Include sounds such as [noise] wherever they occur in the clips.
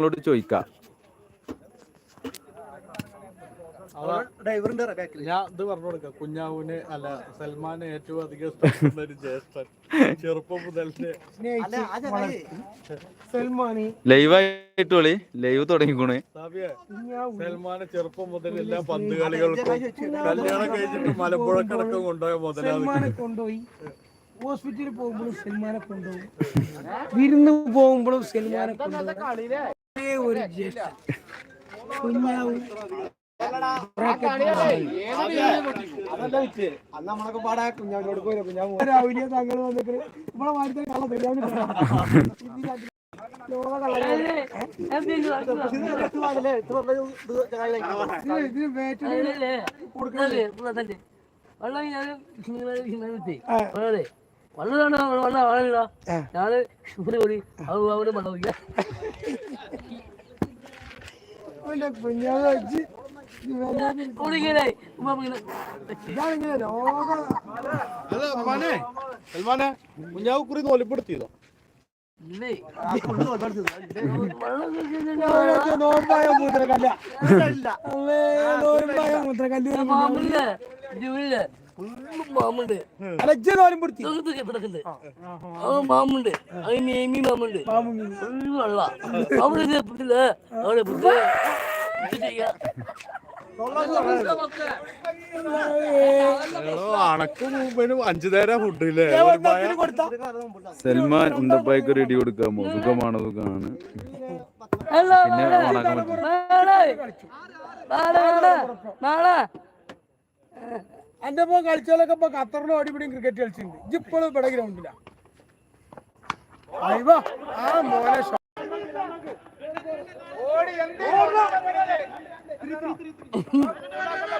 നിങ്ങളോട് ചോദിക്കാം. ഞാൻ ഇത് പറഞ്ഞു കൊടുക്കാം. കുഞ്ഞാവൂന് അല്ല സൽമാൻ ഏറ്റവും അധികം ഇഷ്ടപ്പെടുന്ന ഒരു ജ്യേഷ്ഠൻ. ചെറുപ്പം മുതൽ സൽമാനി. ലൈവായിട്ട് വിളി. ലൈവ് തുടങ്ങിക്കൂണ്. സാബിയെ സൽമാനെ ചെറുപ്പം മുതൽ എല്ലാ പന്ത് കളികൾക്കും കല്യാണം കഴിച്ചിട്ട് മലമ്പുഴക്കടക്കം കൊണ്ടുപോയ സൽമാനെ കൊണ്ടുപോയി. ഹോസ്പിറ്റലിൽ പോകുമ്പോഴും സൽമാനെ കൊണ്ടുപോകും. വിരുന്ന് പോകുമ്പോഴും സൽമാനെ കൊണ്ടുപോകും. ഒരേ ഒരു ജ്യേഷ്ഠൻ. കുഞ്ഞാവും. അന്ന് നമ്മളൊക്കെ പാടാ കുഞ്ഞാവിനോട് പോയി കുഞ്ഞാവ്. രാവിലെ താങ്കൾ വന്നിട്ട് നമ്മളെ വാർത്ത കള്ള ഇതിന് വേറ്റ വള്ളതാണ്? വള്ള ആളില്ല ഞാൻ ഷുഗർ കൂടി അത് അവിടെ വെള്ളം വെച്ച് ഇതാണിങ്ങനെ രോഗം സൽമാനെ കുഞ്ഞാവ് കുറി തോലിപ്പെടുത്തിയതോ നോമ്പായ മൂത്രക്കല്ല. നോമ്പായ മൂത്രക്കല്ല് മാമുണ്ട് അലജ്ജ നോലും കിടക്കുന്നുണ്ട്. മാമുണ്ട് അത് നേമി മാമുണ്ട് വെള്ള. അവിടെ അവിടെ അണക്ക് അഞ്ചു നേരം ഫുഡ് ഇല്ലേ ഒരു ഭയം. സൽമാൻ ഉണ്ടപ്പായ്ക്ക് റെഡി കൊടുക്കാമോ സുഖമാണ് സുഖമാണ്. പിന്നെ ഓണാക്കാൻ പറ്റും. എന്റെ ഇപ്പൊ കളിച്ചാലൊക്കെ ഇപ്പൊ ഖത്തറിലും അടിപിടിയും ക്രിക്കറ്റ് കളിച്ചിട്ടുണ്ട്. ഇപ്പോഴും ഇവിടെ ഗ്രൗണ്ടില്ല ആ മോനെ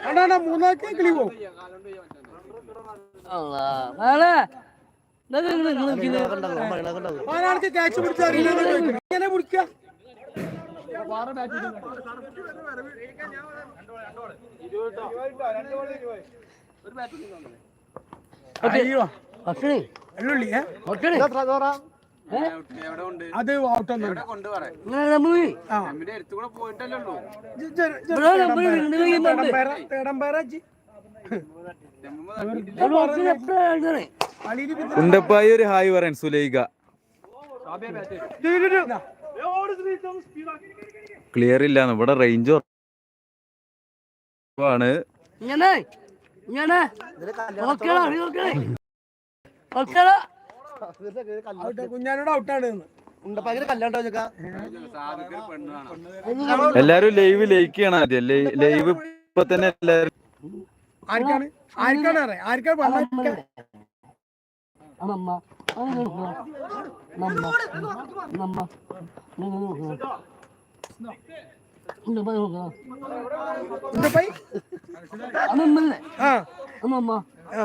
അണ്ണാ, മൂന്നാക്കി കിളി പോകും ക്യാച്ച് പിടിച്ചാൽ ഇങ്ങനെ പിടിക്കുക ഒരു ബാറ്റ് വെള്ളുള്ളി ഏ? ഭക്ഷണേ. അത് ഉണ്ടപ്പായി ഒരു ഹായ് പറയാൻ ഇത്. ക്ലിയർ ഇല്ലാന്ന് ഇവിടെ റേഞ്ച് ആണ് ഇങ്ങനെ ഇങ്ങനെ. ഓക്കേടാ നീ ഓക്കേടേ ഓക്കേടാ. ഔട്ട് കുഞ്ഞാനോട് ഔട്ടാണ്. എല്ലാരും ലൈവ് ലൈക്ക് ചെയ്യണം ആദ്യം. ലൈവ് ഇപ്പൊ തന്നെ എല്ലാരും ആർക്കാണ്? ആർക്കാണ് അറിയാം? ആർക്കാണ് ആ. അമ്മ ആ.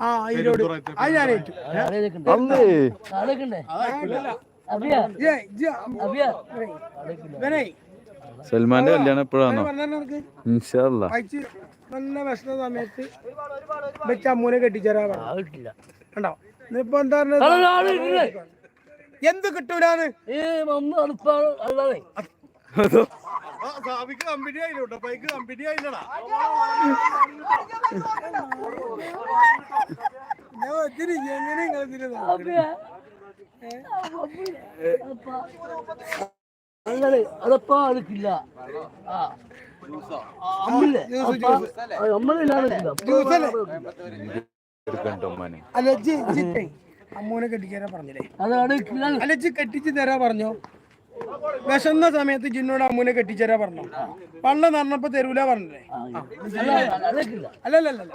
ആ ഇതിലോട് അത്. സൽമാന്റെ കല്യാണം എപ്പോഴാണോ? ഇൻഷാല്ല നല്ല വിഷമ സമയത്ത് വെച്ച അമ്മൂനെ കെട്ടിച്ചേരാ കണ്ടോ? ഇപ്പൊ എന്താ എന്ത് കിട്ടൂലാന്ന്? സാബിക്ക് കമ്പനി ആയില്ല ബൈക്ക് കമ്പനി ആയില്ലടാ. ഞാൻ ഒത്തിരി എങ്ങനെ അങ്ങനെ അതപ്പാ അടുക്കില്ല ആ. അമ്മൂനെ കെട്ടിച്ചേരാ പറഞ്ഞില്ലേ? അതാണ് അലജി കെട്ടിച്ച് തരാ പറഞ്ഞോ? വിശന്ന സമയത്ത് ജിന്നോട് അമ്മൂനെ കെട്ടിച്ചേരാ പറഞ്ഞു? പള്ള നടന്നപ്പോ തരൂല പറഞ്ഞേ അല്ലല്ല അല്ലല്ലല്ല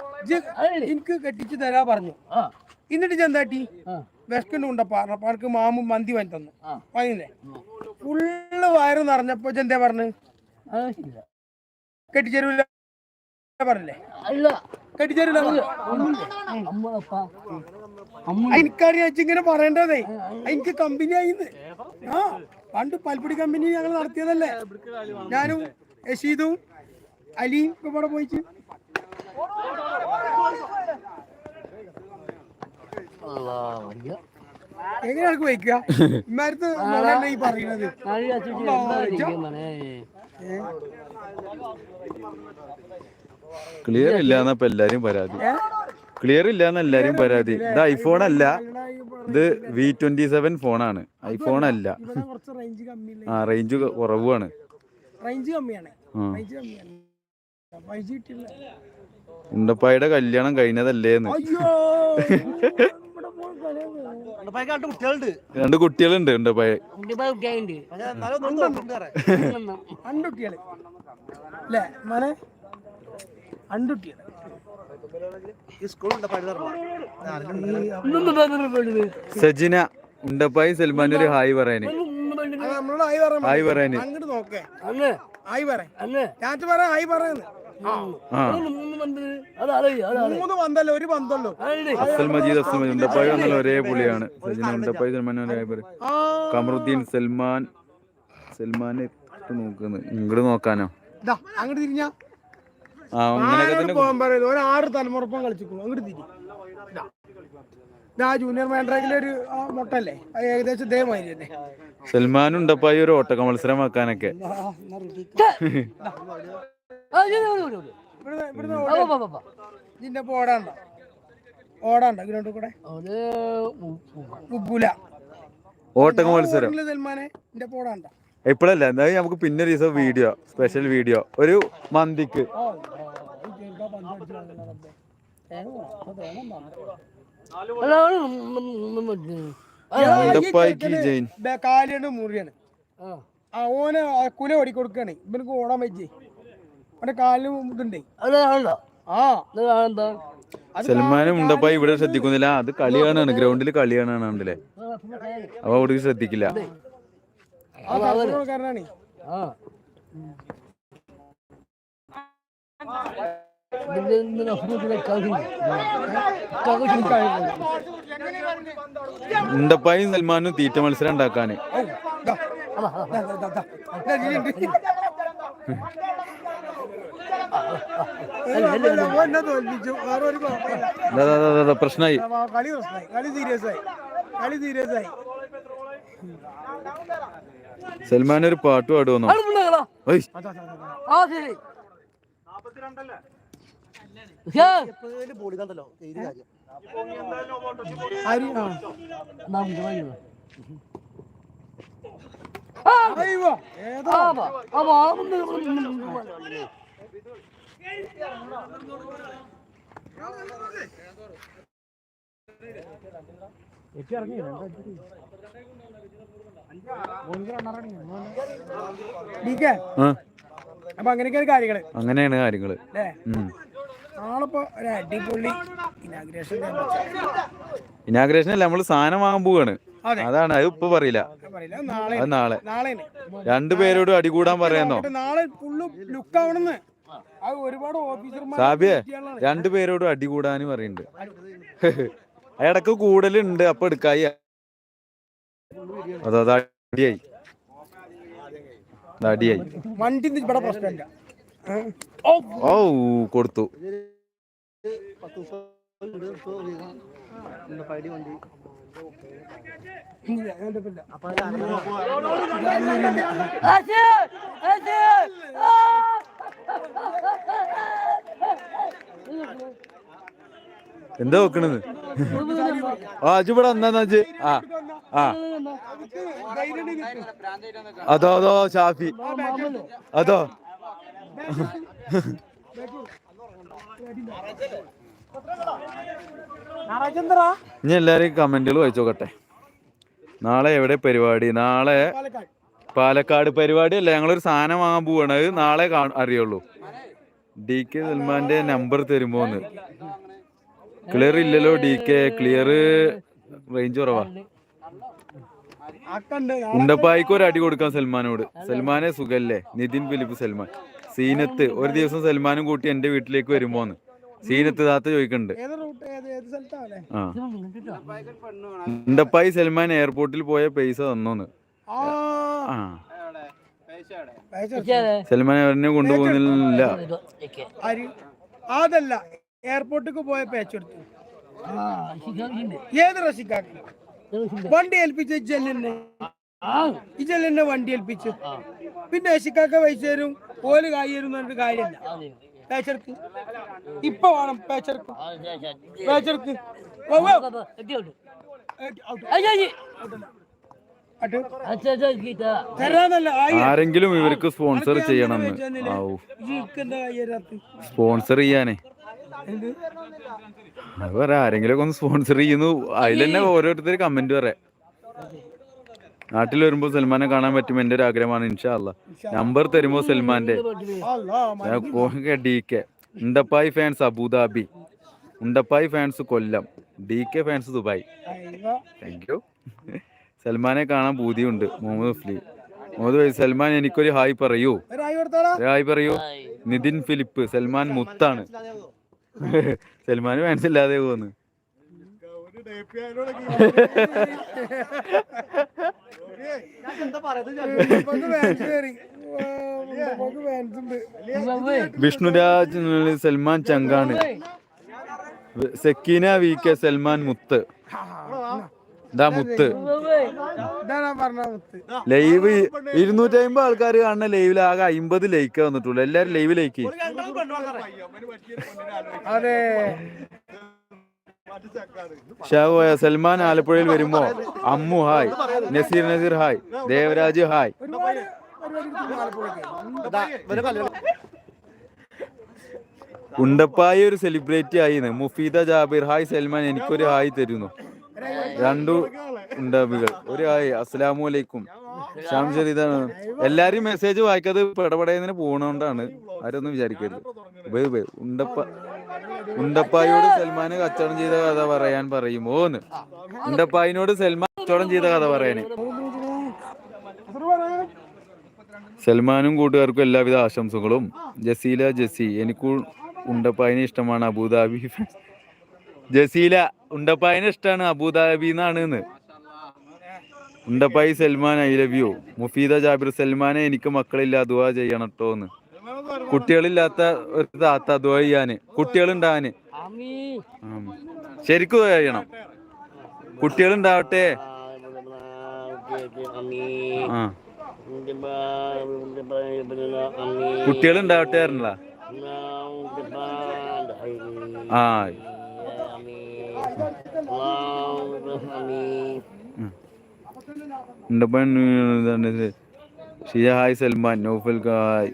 എനിക്ക് കെട്ടിച്ചു തരാ പറഞ്ഞു. ആ. എന്നിട്ട് ചെന്താട്ടി വിശക്കുണ്ട് ഉണ്ടപ്പാ. പാർക്ക് മാമും മന്തി വാങ്ങി തന്നു. വാങ്ങില്ലേ ഫുള്ള് വയറ് നിറഞ്ഞപ്പോ ഇജ്ജ് പറഞ്ഞു? കെട്ടിച്ചേരൂല പറഞ്ഞില്ലേ? കെട്ടിച്ചേരൂല എനിക്കറിയാം ഇങ്ങനെ പറയേണ്ടതേ. എനിക്ക് കമ്പനി ആയിന്ന്. ആ. പണ്ട് പൽപ്പിടി കമ്പനി ഞങ്ങൾ നടത്തിയതല്ലേ? ഞാനും യഷീദും അലിയും ഇപ്പൊ ഇവിടെ പോയിട്ട്. എങ്ങനെയാണ് വയ്ക്കുക? ഇമാരത്ത് ഈ പറയുന്നത്? ക്ലിയർ ഇല്ല ഇപ്പൊ എല്ലാരും പരാതി. ക്ലിയർ ഇല്ല എന്ന് എല്ലാരും പരാതി. ഇത് ഐഫോൺ അല്ല. ഇത് വി ട്വന്റി സെവൻ ഫോണാണ് ഐഫോൺ അല്ല. ആ റേഞ്ച് കുറവാണ്. ഉണ്ടപ്പായുടെ കല്യാണം കഴിഞ്ഞതല്ലേന്ന്. രണ്ട് കുട്ടികളുണ്ട്. രണ്ട് കുട്ടികളുണ്ട് ഉണ്ടപ്പായ. ഉണ്ടി പോയി സജിന ഉണ്ടപ്പായി സൽമാൻ ഒരു ഹായ് പറയാന്. ഹായ് പറയാന്. ആരുടെ? മജീദ് അഫ്സൽ മജീദ്. ഉണ്ടപ്പായി ഒരേ പുളിയാണ്. സജിന ഉണ്ടപ്പായി സൽമാൻ കമറുദ്ദീൻ സൽമാൻ സൽമാൻ നോക്കുന്നു. ഇങ്ങോട്ട് നോക്കാനോ? അങ്ങോട്ട് തിരിഞ്ഞാ ആ അങ്ങനെയൊക്കെ ആരോട് തന്നെ പോകാൻ പറയുന്നത്? ഒരു ആറ് തലമുറപ്പം കളിച്ചിരിക്കുന്നു. അങ്ങോട്ട് തിരി. ഇതാ. ഇതാ ജൂനിയർ മാൻഡ്രാക്കിലെ ഒരു മുട്ടല്ലേ? അത് ഏകദേശം ഇതേമാതിരി തന്നെ. സൽമാൻ ഉണ്ടപ്പായി ഒരു ഓട്ടക മത്സരം വെക്കാനൊക്കെ. ആ. ആ, ആ. ഇതിന്റെ ഓടാണ്ട? ഓടാണ്ട? ഗ്രൗണ്ടിൽ കൂടെ? ഓട്ടക്ക മത്സരം. സൽമാനെ? നിന്റെ പോടാണ്ട ഇപ്പോഴല്ല എന്തായാലും നമുക്ക് പിന്നെ ഒരു ദിവസം വീഡിയോ സ്പെഷ്യൽ വീഡിയോ ഒരു മന്തിക്ക്. കാലിയാണ് മുറിയാണ്. ആ. ഓന് കുല ഓടി കൊടുക്കാണ് ഇവനക്ക് ഓടാൻ പറ്റി അവന്റെ കാലിന് ഇതുണ്ടേ. ആ. സൽമാനും ഉണ്ടപ്പായി ഇവിടെ ശ്രദ്ധിക്കുന്നില്ല. അത് കളി കാണാണ് ഗ്രൗണ്ടിൽ കളി ആ, അപ്പൊ അവിടെ ശ്രദ്ധിക്കില്ല. ആ കാരണമാണ് ആ. ഉണ്ടപ്പായും സൽമാനും തീറ്റ മത്സരം ഉണ്ടാക്കാന് പ്രശ്നമായി കളി സീരിയസ് ആയി കളി സീരിയസ് ആയി സൽമാൻ ഒരു പാട്ട് പാടുവന്നോ? ആൾ പിള്ളേകളാ. അപ്പൊ അങ്ങനെയൊക്കെയാണ് കാര്യങ്ങൾ. അങ്ങനെയാണ് കാര്യങ്ങൾ. നാളെപ്പോ. ഒരു അടിപൊളി ഇനാഗ്രേഷൻ ഇനാഗ്രേഷൻ അല്ല നമ്മൾ സാധനം വാങ്ങാൻ പോവാണ്. അതാണ് അത് ഇപ്പൊ പറയില്ല. അത് നാളെ. രണ്ടുപേരോടും അടികൂടാൻ പറയാന്നോ? നാളെ ലുക്ക് ആവണമെന്ന് അത് ഒരുപാട് സാബിയെ രണ്ടുപേരോടും അടികൂടാനും പറയുന്നുണ്ട്. ഇടയ്ക്ക് കൂടുതലുണ്ട് അപ്പൊ എടുക്കായി അതോ അടിയായി അടിയായി വണ്ടി ഇവിടെ പ്രശ്നമില്ല? ഓ കൊടുത്തു. അപ്പൊ എന്താ വെക്കണത്? ആ അജു ഇവിടെ എന്താന്ന് അജ് ആ ആ. അതോ അതോ ഷാഫി. അതോ? ഇനി എല്ലാരും കമന്റുകൾ വായിച്ചു നോക്കട്ടെ. നാളെ എവിടെ പരിപാടി? നാളെ പാലക്കാട് പരിപാടി അല്ല? ഞങ്ങളൊരു സാധനം വാങ്ങാൻ പോവാണ്. അത് നാളെ അറിയുള്ളൂ. ഡി കെ സൽമാന്റെ നമ്പർ തരുമോന്ന്. ക്ലിയർ ഇല്ലല്ലോ ഡി കെ ക്ലിയർ റേഞ്ച് കുറവാ. ഉണ്ടപ്പായിക്ക് ഒരു അടി കൊടുക്കാം സൽമാനോട്. സൽമാനെ സുഖല്ലേ? നിതിൻ ഫിലിപ്പ് സൽമാൻ. സീനത്ത് ഒരു ദിവസം സൽമാനും കൂട്ടി എന്റെ വീട്ടിലേക്ക് വരുമ്പോന്ന് സീനത്ത് താത്ത ചോദിക്കുന്നുണ്ട് ഏത് റൂട്ട് ഏത് ഏത് സ്ഥലത്താണ് ആ. ഉണ്ടപ്പായി സൽമാൻ എയർപോർട്ടിൽ പോയ പൈസ തന്നോന്ന്. ആ. സൽമാൻ അവരെ കൊണ്ടുപോകുന്നില്ല. അതല്ല. എയർപോർട്ടിക്ക് പോയപ്പോ അയച്ചെടുത്തു ഏത് റസിക്കാക്ക്? വണ്ടി ഏൽപ്പിച്ച ഇജല്ലെന്നെ ഇജല്ലെന്നെ വണ്ടി ഏൽപ്പിച്ചു. പിന്നെ റസിക്കാക്ക പൈസ തരും ഓൽ കായ് തരും എന്ന് പറഞ്ഞിട്ട് കാര്യമില്ല. പേച്ചെടുക്ക് ഇപ്പൊ വേണം പേച്ചെടുക്ക് പേച്ചെടുക്ക് ആരെങ്കിലും ഇവർക്ക് സ്പോൺസർ ചെയ്യണം സ്പോൺസർ ചെയ്യാനേ. അത് പറയാ ആരെങ്കിലും ഒക്കെ ഒന്ന് സ്പോൺസർ ചെയ്യുന്നു. അതിൽ തന്നെ ഓരോരുത്തർ കമന്റ് പറയാം നാട്ടിൽ വരുമ്പോ സൽമാനെ കാണാൻ പറ്റും എന്റെ ഒരു ആഗ്രഹമാണ് ഇൻഷാല്ല നമ്പർ തരുമ്പോ സൽമാന്റെ? D K Undappayi fans Abu Dhabi. Undappayi fans Kollam. D K fans Dubai. Thank you സൽമാനെ കാണാൻ പൂതിയുണ്ട് മുഹമ്മദ് ഫിലി മുഹമ്മദ് ഭായ് സൽമാൻ എനിക്കൊരു ഹായ് പറയൂ. ഹായ് പറയൂ. നിതിൻ ഫിലിപ്പ് സൽമാൻ മുത്താണ്. സൽമാൻ ഫാൻസ് ഇല്ലാതെ ഉണ്ട്. വിഷ്ണുരാജ് സൽമാൻ ചങ്കാണ്. സെക്കീന വി കെ സൽമാൻ മുത്ത്. ഇതാ മുത്ത്. ലൈവ് ഇരുന്നൂറ്റി അമ്പത് ആൾക്കാർ കാണുന്ന ലൈവിൽ ആകെ അമ്പത് ലൈക്ക് വന്നിട്ടുള്ളൂ. എല്ലാരും ലൈവ് ലൈക്ക് അതെ. സൽമാൻ ആലപ്പുഴയിൽ വരുമ്പോ Ammu hi Naseer Naseer hi Devaraj hi. Undappayi ഒരു സെലിബ്രിറ്റി ആയിന്ന്. മുഫീദ ജാബിർ. ഹായ് സൽമാൻ എനിക്കൊരു ഹായ് തരുന്നു. രണ്ടു ഉണ്ടാബികൾ ഒരു ആയി. അസ്സലാമു അലൈക്കും ഷ്യാം ഇതാണ് എല്ലാരും മെസ്സേജ് വായിക്കാതെ പെടപെടയുന്നതിന് പോണോണ്ടാണ്. ആരൊന്നും വിചാരിക്കരുത്. ഉണ്ടപ്പ ഉണ്ടപ്പായോട് സൽമാന് കച്ചവടം ചെയ്ത കഥ പറയാൻ പറയുമോന്ന് ഉണ്ടപ്പായിനോട് സൽമാൻ കച്ചവടം ചെയ്ത കഥ പറയാന്. സൽമാനും കൂട്ടുകാർക്കും എല്ലാവിധ ആശംസകളും. ജസീല ജസി. എനിക്ക് ഉണ്ടപ്പായിനെ ഇഷ്ടമാണ്. അബുദാബി. ജസീല. ഉണ്ടപ്പായിനെ ഇഷ്ടമാണ് അബുദാബി എന്നാണ് Undappayi Salman I love you. Mufeeda Jabir സൽമാനെ എനിക്ക് മക്കളില്ല ദുവാ ചെയ്യണം കേട്ടോ എന്ന് കുട്ടികളില്ലാത്ത ഒരു താത്ത ദുവാ ചെയ്യാന്. കുട്ടികളുണ്ടാവാന്. ശരിക്കും ചെയ്യണം. കുട്ടികളുണ്ടാവട്ടെ. കുട്ടികളുണ്ടാവട്ടെ ആയിരുന്നല്ല ആ. Undappan Shiya hi Salman. Naufal hi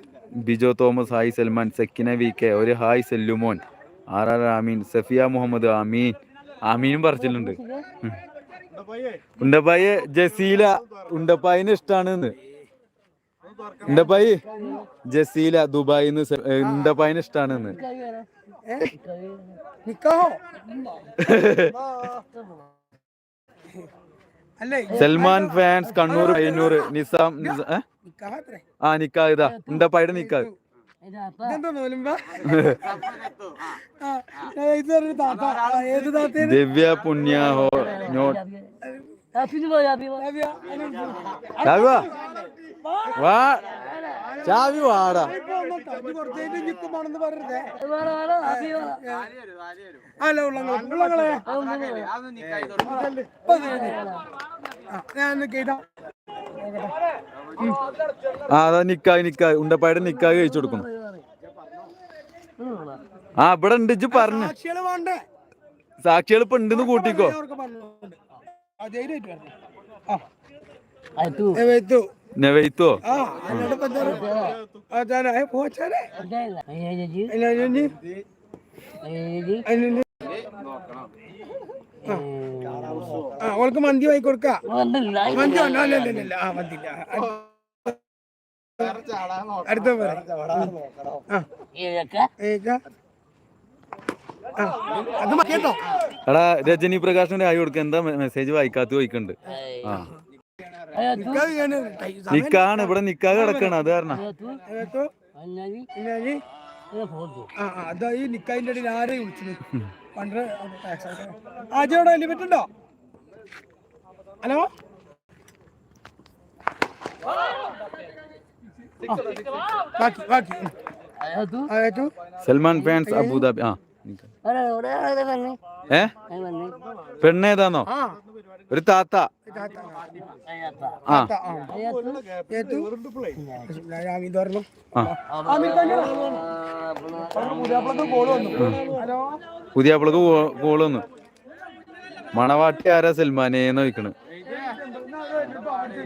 Bijo Thomas hi Salman. Sakina V K. ഒരു ഹായ് സെല്ലുമോൻ ആർ ആർ ആമീൻ. സഫിയ മുഹമ്മദ് ആമീൻ. ആമീനും പറിച്ചിട്ടുണ്ട്. ഉണ്ടപ്പായ ജസീല. ഉണ്ടപ്പായിന് ഇഷ്ടാണ് ഉണ്ടപ്പായി ജസീല ദുബായിന്ന് ഉണ്ടപ്പായിന് ഇഷ്ടാണ് നിക്കാഹോ? സൽമാൻ ഫാൻസ് കണ്ണൂർ പയ്യന്നൂർ നിസാം ആ നിക്കാ ഇതാ നിക്കാ ആ, ഏത് താത്തേന് ദിവ്യ പുണ്യ ഹോ നോട്ട് ചാവി വാടാ. അല്ല ഉള്ളങ്ങളെ ഞാൻ കേട്ടാ. ആ അതാ നിക്കാ നിക്കാ ഉണ്ടപ്പായുടെ നിക്കാ കഴിച്ചു കൊടുക്കണം ആ ഇവിടെ ഉണ്ട് ഇജ്ജ് പറഞ്ഞു. സാക്ഷികൾ വേണ്ടേ? സാക്ഷികൾ ഇപ്പൊ ഉണ്ടെന്ന് കൂട്ടിക്കോ. അവൾക്ക് മന്തി വായി കൊടുക്ക. മന്തി വേണ്ട അല്ല അല്ല അല്ല ആ മന്തി ഇല്ല അടുത്ത പറ ആ ഏക്കാ ആ, അത് കേട്ടോ എടാ രജനി പ്രകാശിന്റെ ആയി കൊടുക്ക എന്താ മെസ്സേജ് വായിക്കാത്ത ചോദിക്കുന്നുണ്ട് ആ. നിക്കാണ് ഇവിടെ നിക്കാ കിടക്കണ അത് കാരണം. ആ ആ, അതാ ഈ നിക്കായിന്റെ ഇടയിൽ ആരെയും വിളിച്ചത്? പണ്ട് ആജയുടെ ലിമിറ്റ് ഉണ്ടോ hello? Salman fans Abu Dhabi ആ. ഏ? പെണ്ണേതാന്നോ? ആ. ഒരു താത്ത. ആ. പുതിയ ആപ്പിളക്ക് കോൾ വന്നു മണവാട്ടി ആരാ സൽമാനേന്ന് ചോദിക്കണ്.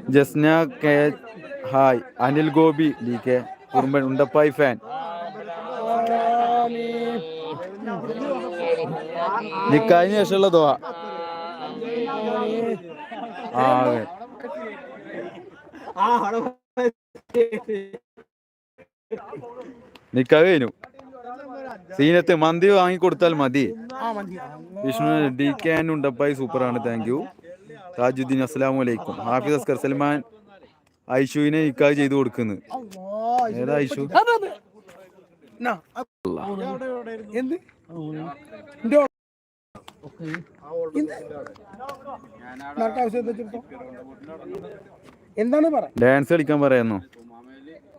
Jasna K hi. Anil Gopi D K. കുറുമ്പൻ ഉണ്ടപ്പായി ഫാൻ. നിക്കായിന് ശേഷമുള്ള ദുവ ആ അതെ. കഴിഞ്ഞു. സീനത്ത് മന്തി വാങ്ങി കൊടുത്താൽ മതി. വിഷ്ണു ഡി കെ ആൻ ഉണ്ടപ്പായി സൂപ്പറാണ്. താങ്ക് യു താജുദ്ദീൻ അസ്സലാമു അലൈക്കും. ഹാഫിസ് അസ്കർ സൽമാൻ ഐഷുവിനെ നിക്കാഹ് ചെയ്തു കൊടുക്കുന്നു. ഏതാ ഐഷു? എന്ത്? എന്താണ് പറ? ഡാൻസ് കളിക്കാൻ പറയുന്നു.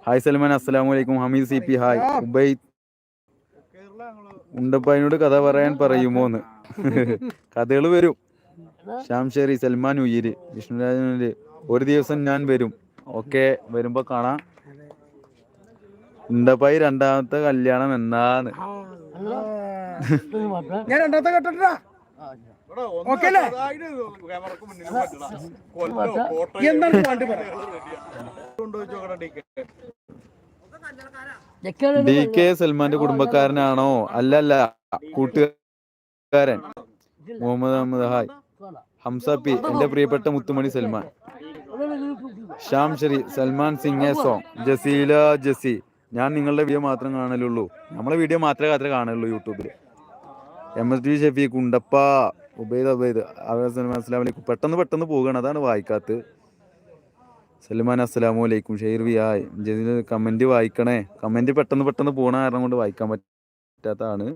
ഹായ് സൽമാൻ അസ്സലാമു അലൈക്കും ഹമീദ് സി പി ഹായ് ഉബൈ ഉണ്ടപ്പായിനോട് കഥ പറയാൻ പറയുമോന്ന്. കഥകൾ വരും. ശ്യാം ഷെറി സൽമാൻ ഉയിര് വിഷ്ണുരാജനുര് ഒരു ദിവസം ഞാൻ വരും. ഓക്കെ വരുമ്പോ കാണാം. ഉണ്ടപ്പായി രണ്ടാമത്തെ കല്യാണം എന്നാന്ന്. ഞാൻ രണ്ടാമത്തെ കെട്ടിട്ടാ ഓക്കെ അല്ലേ? ക്യാമറക്ക് മുന്നിൽ പറ്റണം. കൊല്ലോ, ഫോട്ടോ എന്താണ് ഡി കെ. ഡി കെ സൽമാന്റെ കുടുംബക്കാരനാണോ? അല്ലല്ല കൂട്ടുകാരൻ. മുഹമ്മദ് അഹമ്മദ് ഹായ്. ഹംസ പി എന്റെ പ്രിയപ്പെട്ട മുത്തുമണി Salman. Shyam Sherry Salman sing a song. Jaseela Jasi. ഞാൻ നിങ്ങളുടെ വീഡിയോ മാത്രം കാണലുള്ളൂ. നമ്മളെ വീഡിയോ മാത്രമേ മാത്രമേ കാണലുള്ളൂ യൂട്യൂബിൽ M S D Shefi Undappa Ubaid Ubaid അസ്സലാം വലൈക്കും പെട്ടെന്ന് പെട്ടെന്ന് പോവുകയാണ്. അതാണ് വായിക്കാത്തത്. സൽമാൻ അസ്സലാമു അലൈക്കും. Shair V hi Jaseel comment വായിക്കണേ. Comment പെട്ടെന്ന് പെട്ടെന്ന് പോകണ കാരണം കൊണ്ട് വായിക്കാൻ പറ്റാത്തതാണ്.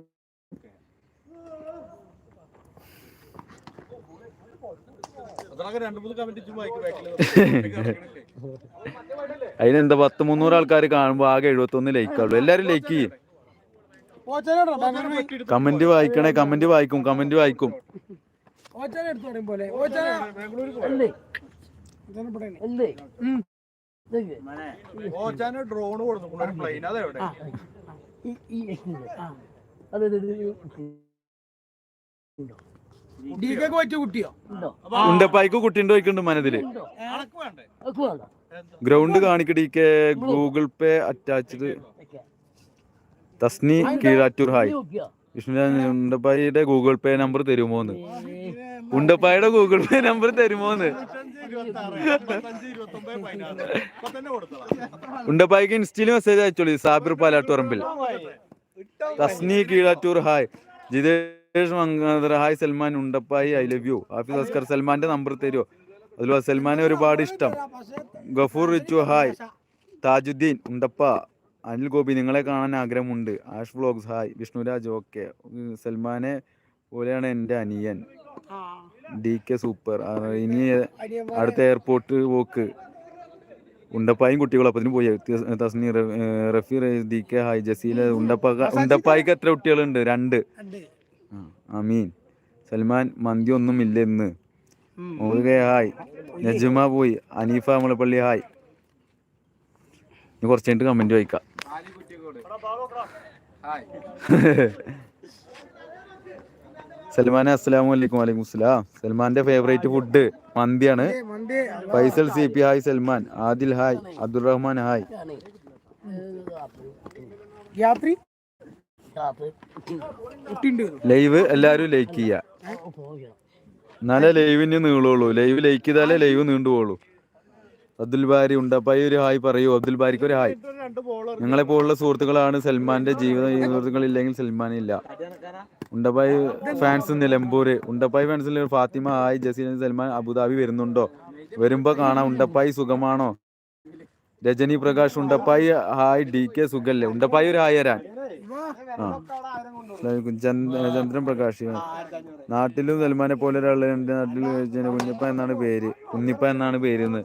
[laughs] അതിനെന്താ പത്ത് മുന്നൂറ് ആൾക്കാർ കാണുമ്പോൾ ആകെ എഴുപത്തൊന്ന് ലൈക്ക് എല്ലാവരും ലൈക്ക് ചെയ്യും. കമന്റ് വായിക്കണേ കമന്റ് വായിക്കും കമന്റ് വായിക്കും. ഡ്രോൺ കുട്ടിയോ? ഉണ്ടോ? ഉണ്ടപ്പായിക്ക് കുട്ടിന്റെ ചോദിക്കുന്നുണ്ട് മനതിൽ. Ground കാണിക്കടിക്ക് Google Pay attached Thasni Keezhattur hi ഉണ്ടപ്പായിയുടെ Google പേ നമ്പർ തരുമോന്ന്. ഉണ്ടപ്പായുടെ ഗൂഗിൾ പേ നമ്പർ തരുമോന്ന്. ഉണ്ടപ്പായിക്ക് ഇൻസ്റ്റയിൽ message അയച്ചോളി Sabir Palatturambil Thasni Keezhattur hi Jithesh Mangadhara hi Salman Undappayi I love you. Hafiz Askar സൽമാന്റെ നമ്പർ തരുമോ അതുപോലെ സൽമാനെ ഒരുപാട് ഇഷ്ടം. ഗഫൂർ റിച്ചു ഹായ്. താജുദ്ദീൻ ഉണ്ടപ്പ. അനിൽ ഗോപി നിങ്ങളെ കാണാൻ ആഗ്രഹമുണ്ട്. Ash vlogs hi. Vishnuraj okay. സൽമാനെ പോലെയാണ് എന്റെ അനിയൻ. D K super. ഇനി അടുത്ത എയർപോർട്ട് പോക്ക്. ഉണ്ടപ്പായും കുട്ടികളും അപ്പത്തിന് പോയി. Thasni Rafi D K hi. Jaseela Undappa ഉണ്ടപ്പായിക്ക് എത്ര കുട്ടികളുണ്ട്? രണ്ട്. അമീൻ. സൽമാൻ മന്തി ഒന്നും ഇല്ല ഇന്ന് ഹായ്. നജുമ പോയി. അനീഫ മുളപ്പള്ളി ഹായ്. ഇനി കുറച്ച് കഴിഞ്ഞിട്ട് കമന്റ് വായിക്കാം. സൽമാൻ അസ്സലാമു അലൈക്കും വലൈക്കും അസ്സലാം. സൽമാന്റെ favourite food മന്തിയാണ്. Faisal C P hi Salman. Adil hi Abdurahman hi live എല്ലാരും ലൈക്ക് ചെയ്യാ. എന്നാലേ ലൈവിന് നീളുള്ളൂ. ലൈവ് ലൈക്ക് ചെയ്താലേ ലൈവ് നീണ്ടുപോളൂ അബ്ദുൽ ബാരി ഉണ്ടപ്പായി ഒരു ഹായ് പറയൂ. അബ്ദുൽ ബാരിക്ക് ഒരു ഹായ്. ഞങ്ങളെ പോലുള്ള സുഹൃത്തുക്കളാണ് സൽമാന്റെ ജീവിത സുഹൃത്തുക്കളില്ലെങ്കിൽ സൽമാൻ ഇല്ല. Undappayi fans Nilambur. Undappayi ഫാൻസിൽ Fathima hi Jaseen Salman Abu Dhabi വരുന്നുണ്ടോ? വരുമ്പോ കാണാം. ഉണ്ടപ്പായി സുഖമാണോ? Rajani Prakash Undappayi hi D K സുഖല്ലേ ഉണ്ടപ്പായി ഒരു ഹായ് തരാൻ ചന്ദ്രൻ പ്രകാശ്. നാട്ടിലും സൽമാനെ പോലെ ഒരാൾ നാട്ടിലും നാട്ടിൽ കുഞ്ഞിപ്പ എന്നാണ് പേര്? കുഞ്ഞിപ്പ എന്നാണ് പേര് എന്ന്?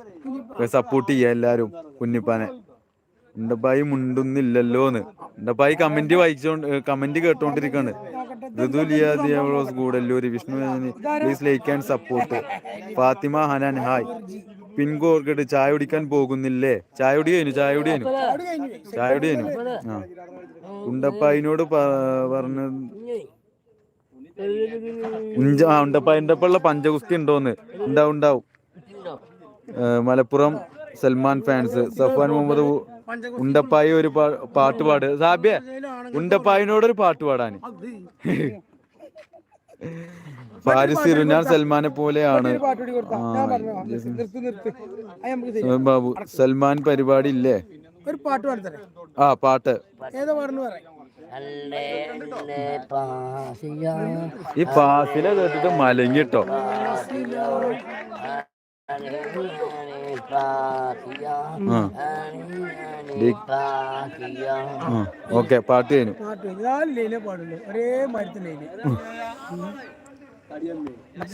സപ്പോർട്ട് ചെയ്യാം എല്ലാരും കുഞ്ഞിപ്പാനെ. ഉണ്ടപ്പായി മുണ്ടുന്നില്ലല്ലോന്ന്. ഉണ്ടപ്പായി കമന്റ് വായിച്ചോണ്ട് കമന്റ് കേട്ടോണ്ടിരിക്കാണ്. ഋതു Liya ദിയാവളോസ് Gudalur Vishnu please like and support Fathima Hanan hi. പിൻകോ ഓർക്കിട്ട് ചായ കുടിക്കാൻ പോകുന്നില്ലേ? ചായ കുടിയേനു ചായ കുടിയേനു ചായ കുടിയേനു ആ. ഉണ്ടപ്പായിനോട് പറഞ്ഞ ഉണ്ടപ്പായിന്റെ ഒപ്പമുള്ള പഞ്ചഗുസ്തി ഉണ്ടോന്ന്? ഉണ്ടാവും ഉണ്ടാവും. മലപ്പുറം സൽമാൻ ഫാൻസ് സഫാൻ മുഹമ്മദ് ഉണ്ടപ്പായി ഒരു പാട്ട് പാട്. സാബിയ ഉണ്ടപ്പായിനോട് ഒരു പാട്ട് പാടാൻ ഫാരിസ് ഇരുന്നാൻ സൽമാനെ പോലെയാണ്. പാട്ട് കൂടി കൊടുത്താ ഞാൻ പറഞ്ഞു ജസ്- നിർത്ത് നിർത്ത് അത് നമുക്ക് തരും. സുഹേൽ ബാബു സൽമാൻ പരിപാടി ഇല്ലേ ഒരു പാട്ട് ആ പാട്ട്. ഏതാ പാടുന്നു പറയാം ഈ പാസിലെ കേട്ടിട്ട് മലങ്ങിട്ടോ ഓക്കെ പാട്ട് കഴിഞ്ഞു. പാട്ട് നാല് ലൈനേ പാടുള്ളൂ. ഒരേ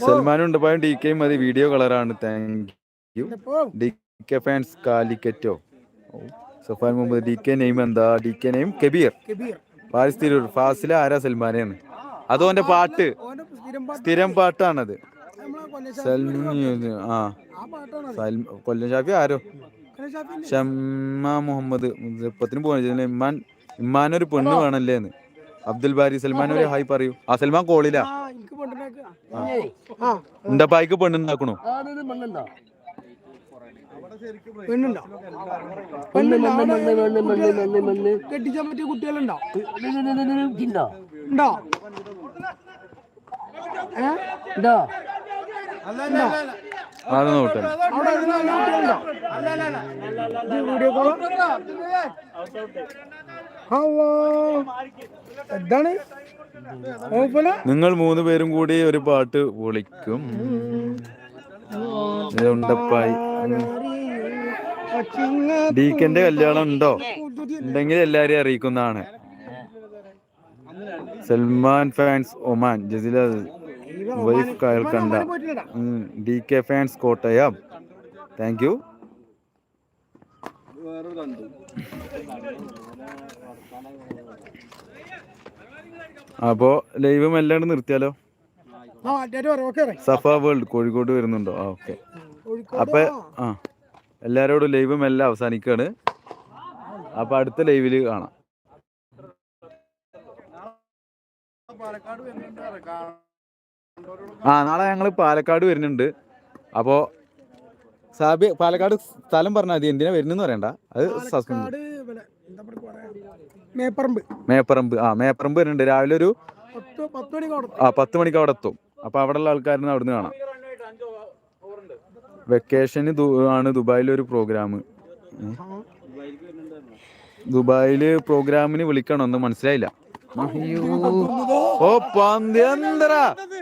സൽമാനും ഉണ്ടപ്പായും ഡി കെ മതി. വീഡിയോ കളറാണ് thank you D K fans കാലിക്കറ്റോ? Safan Muhammad D K name എന്താ? D K name Kabeer. Fazil ആരാ സൽമാനെന്ന്? അതോ എന്റെ പാട്ട്? സ്ഥിരം പാട്ട്. പാട്ടാണത്. ആ. കൊല്ലം ഷാഫി ആരോ? ഷമ്മ മുഹമ്മദ്. ചെറുപ്പത്തിന് പോകാൻ ഇമ്മാൻ ഇമ്മാൻ ഇമ്മാനൊരു പെണ്ണ് വേണല്ലേന്ന് അബ്ദുൽ ബാരി സൽമാൻ ഒരു ഹായ് പറയൂ. ആ സൽമാൻ കോളില. എന്റെ പായ്ക്ക് ഉണ്ടപ്പായിക്ക് പെണ്ണുണ്ടാക്കണു കെട്ടിച്ചാൻ പറ്റിയ കുട്ടികളുണ്ടോ? ഉണ്ടോ? വീഡിയോ കോളോ ഹലോ. എന്താണ്? നിങ്ങൾ മൂന്ന് പേരും കൂടി ഒരു പാട്ട് വിളിക്കും. ഡീക്കന്റെ ഉണ്ടപ്പായി കല്യാണം ഉണ്ടോ? ഉണ്ടെങ്കിൽ എല്ലാരെയും അറിയിക്കുന്നതാണ്. Salman fans Oman Jasila wife കേൾക്കണ്ട D K fans Kottayam. Thank you അപ്പോ ലൈവ് എല്ലാം നിർത്തിയാലോ? സഫ വേൾഡ് കോഴിക്കോട് വരുന്നുണ്ടോ? ആ ഓക്കെ അപ്പൊ ആ എല്ലാരോടും ലൈവും എല്ലാം അവസാനിക്കാണ്. അപ്പൊ അടുത്ത ലൈവിൽ കാണാം. ആ നാളെ ഞങ്ങൾ പാലക്കാട് വരുന്നുണ്ട്. അപ്പോ സാബി പാലക്കാട് സ്ഥലം പറഞ്ഞാൽ മതി. എന്തിനാ വരുന്നെന്ന് പറയണ്ട. അത് സസ്പെൻഡ് മേപ്പറമ്പ്. മേപ്പറമ്പ്. ആ മേപ്പറമ്പ് വരുന്നുണ്ട്. രാവിലെ ഒരു ആ പത്ത് മണിക്ക് അവിടെ എത്തും. അപ്പൊ അവിടെ ഉള്ള ആൾക്കാരെ അവിടുന്ന് കാണാം. വെക്കേഷന് ആണ് ദുബായിൽ ഒരു പ്രോഗ്രാം. ദുബായിൽ പ്രോഗ്രാമിന് വിളിക്കണം? ഒന്നും മനസ്സിലായില്ല. ഓ ആസ്പത്രി